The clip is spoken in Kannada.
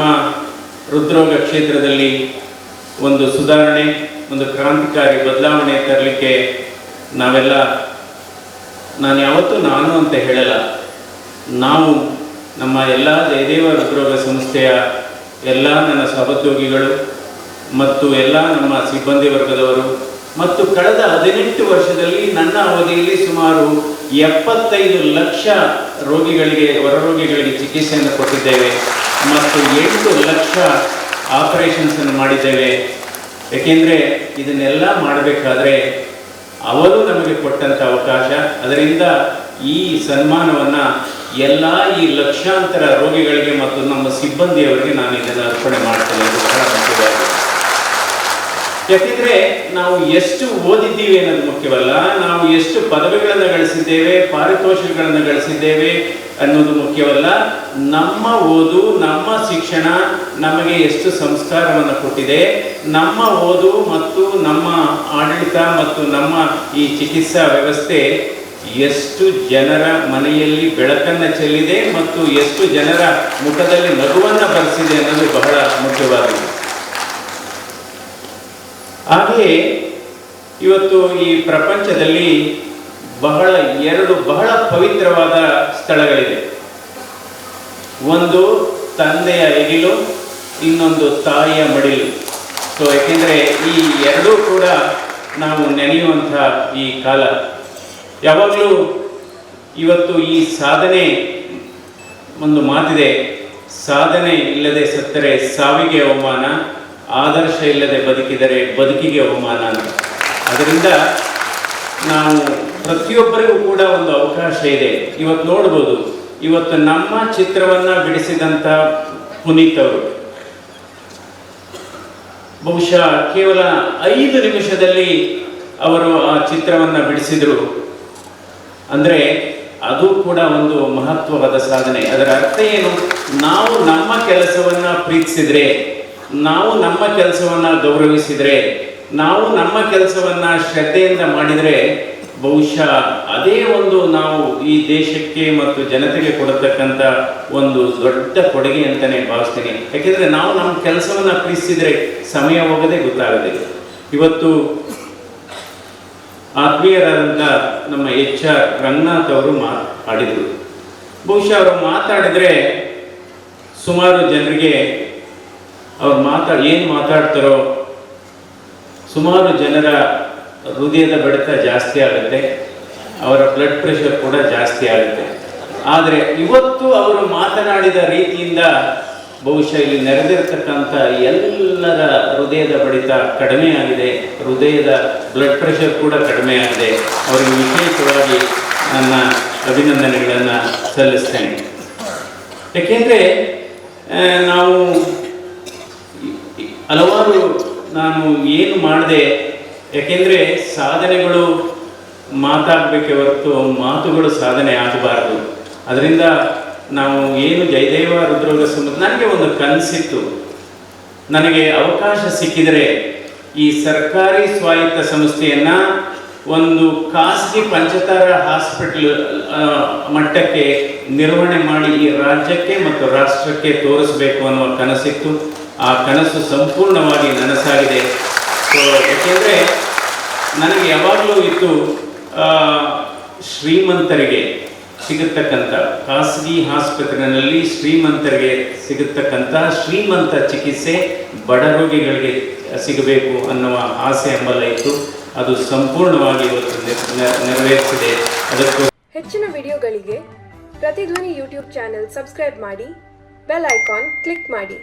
ನಮ್ಮ ಹೃದ್ರೋಗ ಕ್ಷೇತ್ರದಲ್ಲಿ ಒಂದು ಸುಧಾರಣೆ, ಒಂದು ಕ್ರಾಂತಿಕಾರಿ ಬದಲಾವಣೆ ತರಲಿಕ್ಕೆ ನಾವೆಲ್ಲ, ನಾನು ಯಾವತ್ತೂ ನಾನು ಅಂತ ಹೇಳಲ್ಲ. ನಾವು ನಮ್ಮ ಎಲ್ಲ ಜಯದೇವ ಹೃದ್ರೋಗ ಸಂಸ್ಥೆಯ ಎಲ್ಲ ನನ್ನ ಸಹೋದ್ಯೋಗಿಗಳು ಮತ್ತು ಎಲ್ಲ ನಮ್ಮ ಸಿಬ್ಬಂದಿ ವರ್ಗದವರು ಮತ್ತು ಕಳೆದ ಹದಿನೆಂಟು ವರ್ಷದಲ್ಲಿ ನನ್ನ ಅವಧಿಯಲ್ಲಿ ಸುಮಾರು ಎಪ್ಪತ್ತೈದು ಲಕ್ಷ ರೋಗಿಗಳಿಗೆ, ಹೊರರೋಗಿಗಳಿಗೆ ಚಿಕಿತ್ಸೆಯನ್ನು ಕೊಟ್ಟಿದ್ದೇವೆ ಮತ್ತು ಎಂಟು ಲಕ್ಷ ಆಪರೇಷನ್ಸನ್ನು ಮಾಡಿದ್ದೇವೆ. ಏಕೆಂದರೆ ಇದನ್ನೆಲ್ಲ ಮಾಡಬೇಕಾದ್ರೆ ಅವರು ನಮಗೆ ಕೊಟ್ಟಂಥ ಅವಕಾಶ. ಅದರಿಂದ ಈ ಸನ್ಮಾನವನ್ನು ಎಲ್ಲ ಈ ಲಕ್ಷಾಂತರ ರೋಗಿಗಳಿಗೆ ಮತ್ತು ನಮ್ಮ ಸಿಬ್ಬಂದಿಯವರಿಗೆ ನಾನು ಇದನ್ನು ಅರ್ಪಣೆ ಮಾಡ್ತೇನೆ. ಬಹಳ ಮುಖ್ಯವಾಗಿದೆ ಯಾಕೆಂದ್ರೆ ನಾವು ಎಷ್ಟು ಓದಿದ್ದೀವಿ ಅನ್ನೋದು ಮುಖ್ಯವಲ್ಲ, ನಾವು ಎಷ್ಟು ಪದವಿಗಳನ್ನು ಗಳಿಸಿದ್ದೇವೆ ಪಾರಿತೋಷಗಳನ್ನು ಗಳಿಸಿದ್ದೇವೆ ಅನ್ನೋದು ಮುಖ್ಯವಲ್ಲ. ನಮ್ಮ ಓದು, ನಮ್ಮ ಶಿಕ್ಷಣ ನಮಗೆ ಎಷ್ಟು ಸಂಸ್ಕಾರವನ್ನು ಕೊಟ್ಟಿದೆ, ನಮ್ಮ ಓದು ಮತ್ತು ನಮ್ಮ ಆಡಳಿತ ಮತ್ತು ನಮ್ಮ ಈ ಚಿಕಿತ್ಸಾ ವ್ಯವಸ್ಥೆ ಎಷ್ಟು ಜನರ ಮನೆಯಲ್ಲಿ ಬೆಳಕನ್ನು ಚೆಲ್ಲಿದೆ ಮತ್ತು ಎಷ್ಟು ಜನರ ಮುಖದಲ್ಲಿ ನಗುವನ್ನು ಬರೆಸಿದೆ ಅನ್ನೋದು ಬಹಳ ಮುಖ್ಯವಾಗಿದೆ ಹಾಗೆಯೇ ಇವತ್ತು ಈ ಪ್ರಪಂಚದಲ್ಲಿ ಬಹಳ ಎರಡು ಬಹಳ ಪವಿತ್ರವಾದ ಸ್ಥಳಗಳಿವೆ. ಒಂದು ತಂದೆಯ ಎಗಿಲು, ಇನ್ನೊಂದು ತಾಯಿಯ ಮಡಿಲು. ಸೊ ಯಾಕೆಂದರೆ ಈ ಎರಡೂ ಕೂಡ ನಾವು ನೆನೆಯುವಂಥ ಈ ಕಾಲ. ಯಾವಾಗಲೂ ಇವತ್ತು ಈ ಸಾಧನೆ ಒಂದು ಮಾತಿದೆ, ಸಾಧನೆ ಇಲ್ಲದೆ ಸತ್ತರೆ ಸಾವಿಗೆ ಅವಮಾನ ಆದರ್ಶ ಇಲ್ಲದೆ ಬದುಕಿದರೆ ಬದುಕಿಗೆ ಅವಮಾನ ಅಂತ ಅದರಿಂದ ನಾವು ಪ್ರತಿಯೊಬ್ಬರಿಗೂ ಕೂಡ ಒಂದು ಅವಕಾಶ ಇದೆ. ಇವತ್ತು ನೋಡ್ಬೋದು, ಇವತ್ತು ನಮ್ಮ ಚಿತ್ರವನ್ನು ಬಿಡಿಸಿದಂಥ ಪುನೀತ್ ಅವರು. ಬಹುಶಃ ಕೇವಲ ಐದು ನಿಮಿಷದಲ್ಲಿ ಅವರು ಆ ಚಿತ್ರವನ್ನು ಬಿಡಿಸಿದರು. ಅಂದರೆ ಅದು ಕೂಡ ಒಂದು ಮಹತ್ವವಾದ ಸಾಧನೆ. ಅದರ ಅರ್ಥ ಏನು? ನಾವು ನಮ್ಮ ಕೆಲಸವನ್ನು ಪ್ರೀತಿಸಿದ್ರೆ ನಾವು ನಮ್ಮ ಕೆಲಸವನ್ನು ಗೌರವಿಸಿದರೆ, ನಾವು ನಮ್ಮ ಕೆಲಸವನ್ನು ಶ್ರದ್ಧೆಯಿಂದ ಮಾಡಿದರೆ, ಬಹುಶಃ ಅದೇ ಒಂದು ನಾವು ಈ ದೇಶಕ್ಕೆ ಮತ್ತು ಜನತೆಗೆ ಕೊಡತಕ್ಕಂಥ ಒಂದು ದೊಡ್ಡ ಕೊಡುಗೆ ಅಂತಲೇ ಭಾವಿಸ್ತೀನಿ. ಯಾಕೆಂದರೆ ನಾವು ನಮ್ಮ ಕೆಲಸವನ್ನು ಪ್ರೀತಿಸಿದರೆ ಸಮಯ ಹೋಗದೆ ಗೊತ್ತಾಗದೆ ಇವತ್ತು ಆತ್ಮೀಯರಾದಂಥ ನಮ್ಮ ಎಚ್ ಆರ್ ರಂಗನಾಥ್ ಅವರು ಮಾತಾಡಿದರು. ಬಹುಶಃ ಅವರು ಮಾತಾಡಿದರೆ ಸುಮಾರು ಜನರಿಗೆ ಅವ್ರು ಮಾತಾ ಏನು ಮಾತಾಡ್ತಾರೋ ಸುಮಾರು ಜನರ ಹೃದಯದ ಬಡಿತ ಜಾಸ್ತಿ ಆಗುತ್ತೆ, ಅವರ ಬ್ಲಡ್ ಪ್ರೆಷರ್ ಕೂಡ ಜಾಸ್ತಿ ಆಗುತ್ತೆ. ಆದರೆ ಇವತ್ತು ಅವರು ಮಾತನಾಡಿದ ರೀತಿಯಿಂದ ಬಹುಶಃ ಇಲ್ಲಿ ನೆರೆದಿರ್ತಕ್ಕಂಥ ಎಲ್ಲರ ಹೃದಯದ ಬಡಿತ ಕಡಿಮೆ ಆಗಿದೆ, ಹೃದಯದ ಬ್ಲಡ್ ಪ್ರೆಷರ್ ಕೂಡ ಕಡಿಮೆ ಆಗಿದೆ. ಅವರಿಗೆ ವಿಶೇಷವಾಗಿ ನನ್ನ ಅಭಿನಂದನೆಗಳನ್ನು ಸಲ್ಲಿಸ್ತೇನೆ. ಯಾಕೆಂದರೆ ನಾವು ಹಲವಾರು ನಾನು ಏನು ಮಾಡಿದೆ, ಯಾಕೆಂದರೆ ಸಾಧನೆಗಳು ಮಾತಾಡಬೇಕೆ ಹೊರತು ಮಾತುಗಳು ಸಾಧನೆ ಆಗಬಾರ್ದು. ಅದರಿಂದ ನಾವು ಏನು ಜಯದೇವ ರುದ್ರೋಗ ಸಂಬಂಧ, ನನಗೆ ಒಂದು ಕನಸಿತ್ತು. ನನಗೆ ಅವಕಾಶ ಸಿಕ್ಕಿದರೆ ಈ ಸರ್ಕಾರಿ ಸ್ವಾಯತ್ತ ಸಂಸ್ಥೆಯನ್ನು ಒಂದು ಖಾಸಗಿ ಪಂಚತಾರ ಹಾಸ್ಪಿಟಲ್ ಮಟ್ಟಕ್ಕೆ ನಿರ್ವಹಣೆ ಮಾಡಿ ಈ ರಾಜ್ಯಕ್ಕೆ ಮತ್ತು ರಾಷ್ಟ್ರಕ್ಕೆ ತೋರಿಸಬೇಕು ಅನ್ನುವ ಕನಸಿತ್ತು. ಆ ಕನಸು ಸಂಪೂರ್ಣವಾಗಿ ನನಸಾಗಿದೆ. ಸೊ ಯಾಕೆಂದರೆ ನನಗೆ ಯಾವಾಗಲೂ ಇತ್ತು ಶ್ರೀಮಂತರಿಗೆ ಸಿಗತಕ್ಕಂಥ ಖಾಸಗಿ ಆಸ್ಪತ್ರೆಗಳಲ್ಲಿ ಶ್ರೀಮಂತರಿಗೆ ಸಿಗತಕ್ಕಂಥ ಶ್ರೀಮಂತ ಚಿಕಿತ್ಸೆ ಬಡ ರೋಗಿಗಳಿಗೆ ಸಿಗಬೇಕು ಅನ್ನುವ ಆಸೆ ಹಂಬಲ ಇತ್ತು ಅದು ಸಂಪೂರ್ಣವಾಗಿ ಇವತ್ತು ನೆರ- ನೆರ- ನೆರವೇರಿಸಿದೆ ಅದಕ್ಕೂ ಹೆಚ್ಚಿನ ವಿಡಿಯೋಗಳಿಗೆ ಪ್ರತಿಧ್ವನಿ ಯೂಟ್ಯೂಬ್ ಚಾನೆಲ್ ಸಬ್ಸ್ಕ್ರೈಬ್ ಮಾಡಿ, ಬೆಲ್ ಐಕಾನ್ ಕ್ಲಿಕ್ ಮಾಡಿ.